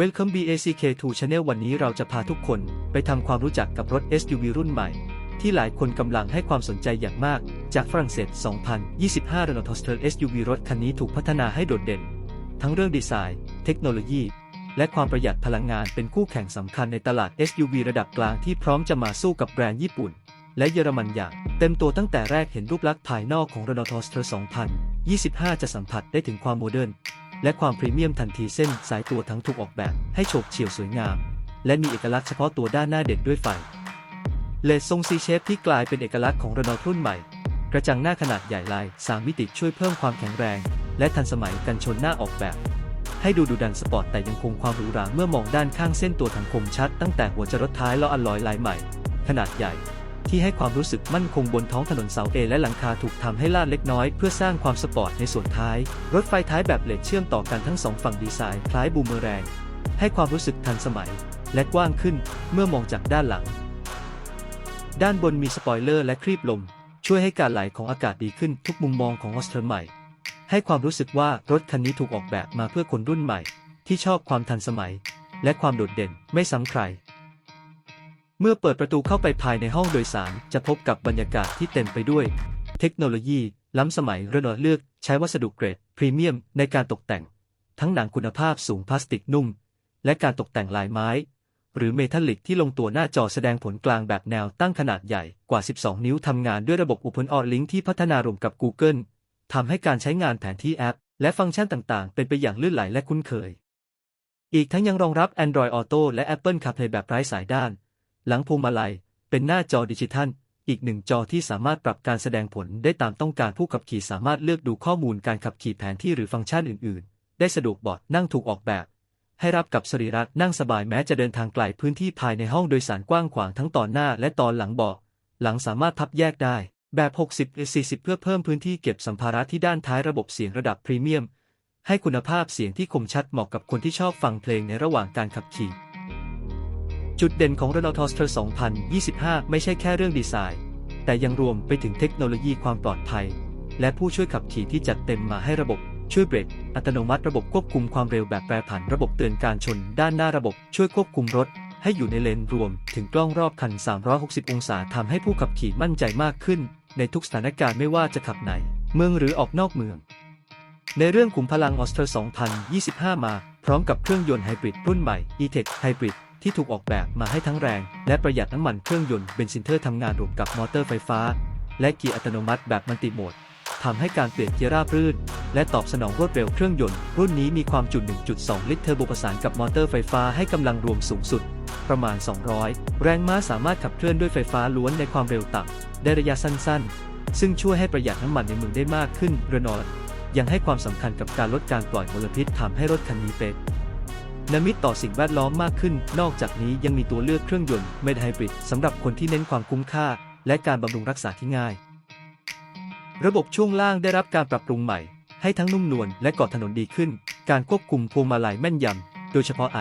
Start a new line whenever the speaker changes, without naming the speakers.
Welcome BACK2 Channel วันนี้เราจะพาทุกคนไปทำความรู้จักกับรถ SUV รุ่นใหม่ ที่หลายคนกำลังให้ความสนใจอย่างมาก จากฝรั่งเศส 2025 Renault Toster SUV รถคันนี้ถูกพัฒนาให้โดดเด่น ทั้งเรื่องดีไซน์ เทคโนโลยี และความประหยัดพลังงานเป็นคู่แข่งสำคัญในตลาด SUV ระดับกลางที่พร้อมจะมาสู้กับแบรนด์ญี่ปุ่น และเยอรมันอย่าง เต็มตัวตั้งแต่แรกเห็นรูปลักษณ์ภายนอกของ Renault Toster 2025 จะสัมผัสได้ถึงความโมเดิร์น และความพรีเมียมทันทีเส้นสายตัวทั้งถูกออกแบบให้โฉบเฉี่ยวสวยงาม และมีเอกลักษณ์เฉพาะตัวด้านหน้าเด่นด้วยไฟ เลสทรงซีเชฟที่กลายเป็นเอกลักษณ์ของระนอรุ่นใหม่ กระจังหน้าขนาดใหญ่ลาย3มิติช่วยเพิ่มความแข็งแรง และทันสมัยกันชนหน้าออกแบบ ให้ดูดุดันสปอร์ตแต่ยังคงความหรูหราเมื่อมองด้านข้างเส้นตัวถังคมชัด ตั้งแต่หัวจรดท้ายล้ออัลลอยลายใหม่ ขนาดใหญ่ ที่ให้ความรู้สึกมั่นคงบนท้องถนนเสาเอและหลังคาถูกทำให้ลาดเล็กน้อยเพื่อสร้างความสปอร์ตในส่วนท้าย รถไฟท้ายแบบเหล็กเชื่อมต่อกันทั้งสองฝั่งดีไซน์คล้ายบูมเมอแรง ให้ความรู้สึกทันสมัย และกว้างขึ้นเมื่อมองจากด้านหลัง ด้านบนมีสปอยเลอร์และครีบลม ช่วยให้การไหลของอากาศดีขึ้นทุกมุมมองของออสเตรใหม่ ให้ความรู้สึกว่ารถคันนี้ถูกออกแบบมาเพื่อคนรุ่นใหม่ ที่ชอบความทันสมัย และความโดดเด่นไม่ซ้ำใคร เมื่อเปิดประตูเข้าไปภายในห้องโดยสาร จะพบกับบรรยากาศที่เต็มไปด้วย เทคโนโลยี ล้ำสมัยระนอเลือกใช้วัสดุเกรด พรีเมียมในการตกแต่ง ทั้งหนังคุณภาพสูงพลาสติกนุ่ม และการตกแต่งลายไม้ หรือเมทัลลิกที่ลงตัวหน้าจอแสดงผลกลางแบบแนวตั้งขนาดใหญ่กว่า 12 นิ้วทำงานด้วยระบบ Open o r Link ที่พัฒนารวมกับ Google ทำให้การใช้งานแผนที่แอป และฟังก์ชันต่างๆ เป็นไปอย่างลื่นไหลและคุ้นเคย อีกทั้งยังรองรับ Android Auto และ Apple CarPlay แบบไร้สายด้าน หลังพวงมาลัย เป็นหน้าจอดิจิทัล อีกหนึ่งจอที่สามารถปรับการแสดงผลได้ตามต้องการผู้ขับขี่สามารถเลือกดูข้อมูลการขับขี่แผนที่หรือฟังก์ชันอื่น ๆ ได้สะดวกเบาะนั่งถูกออกแบบ ให้รับกับสรีระนั่งสบายแม้จะเดินทางไกลพื้นที่ภายในห้องโดยสารกว้างขวางทั้งตอนหน้าและตอนหลังเบาะหลังสามารถพับแยกได้ แบบ 60 40 เพื่อเพิ่มพื้นที่เก็บสัมภาระที่ด้านท้ายระบบเสียงระดับพรีเมียมให้คุณภาพเสียงที่คมชัดเหมาะกับคนที่ชอบฟังเพลงในระหว่างการขับขี่ จุดเด่นของ Renault Toster 2025 ไม่ใช่แค่เรื่องดีไซน์ แต่ยังรวมไปถึงเทคโนโลยีความปลอดภัย และผู้ช่วยขับขี่ที่จัดเต็มมาให้ระบบช่วยเบรกอัตโนมัติระบบควบคุมความเร็วแบบแปรผันระบบเตือนการชน ด้านหน้าระบบช่วยควบคุมรถ ให้อยู่ในเลนรวม ถึงกล้องรอบคัน 360 องศาทำให้ผู้ขับขี่มั่นใจมากขึ้น ในทุกสถานการณ์ไม่ว่าจะขับในเมืองหรือออกนอกเมือง ในเรื่องขุมพลังออสเตอร์ 2025 มา พร้อมกับเครื่องยนต์ไฮบริดรุ่นใหม่ E-Tech Hybrid ที่ถูกออกแบบมาให้ทั้งแรง และประหยัดน้ำมันเครื่องยนต์เบนซินเทอร์ทำงานรวมกับมอเตอร์ไฟฟ้า และเกียร์อัตโนมัติแบบมัลติโหมดทำให้การเปลี่ยนเกียร์ราบรื่น และตอบสนองรวดเร็วเครื่องยนต์ รุ่นนี้มีความจุ 1.2 ลิตรเทอร์โบประสานกับมอเตอร์ไฟฟ้าให้กำลังรวมสูงสุด ประมาณ 200 แรงม้าสามารถขับเคลื่อนด้วยไฟฟ้าล้วนในความเร็วต่ำได้ระยะสั้นๆ ซึ่งช่วยให้ประหยัดน้ำมันในเมืองได้มากขึ้นเรนอร์ยังให้ความสำคัญกับการลดการปล่อยมลพิษทำให้รถคันนี้เป็น นมิตต่อสิ่งแวดล้อมมากขึ้น นอกจากนี้ยังมีตัวเลือกเครื่องยนต์เมดไฮบริดสำหรับคนที่เน้นความคุ้มค่า และการบำรุงรักษาที่ง่าย ระบบช่วงล่างได้รับการปรับปรุงใหม่ ให้ทั้งนุ่มนวลและเกาะถนนดีขึ้น การควบคุมพวงมาลัยแม่นยำ โดยเฉพาะไอ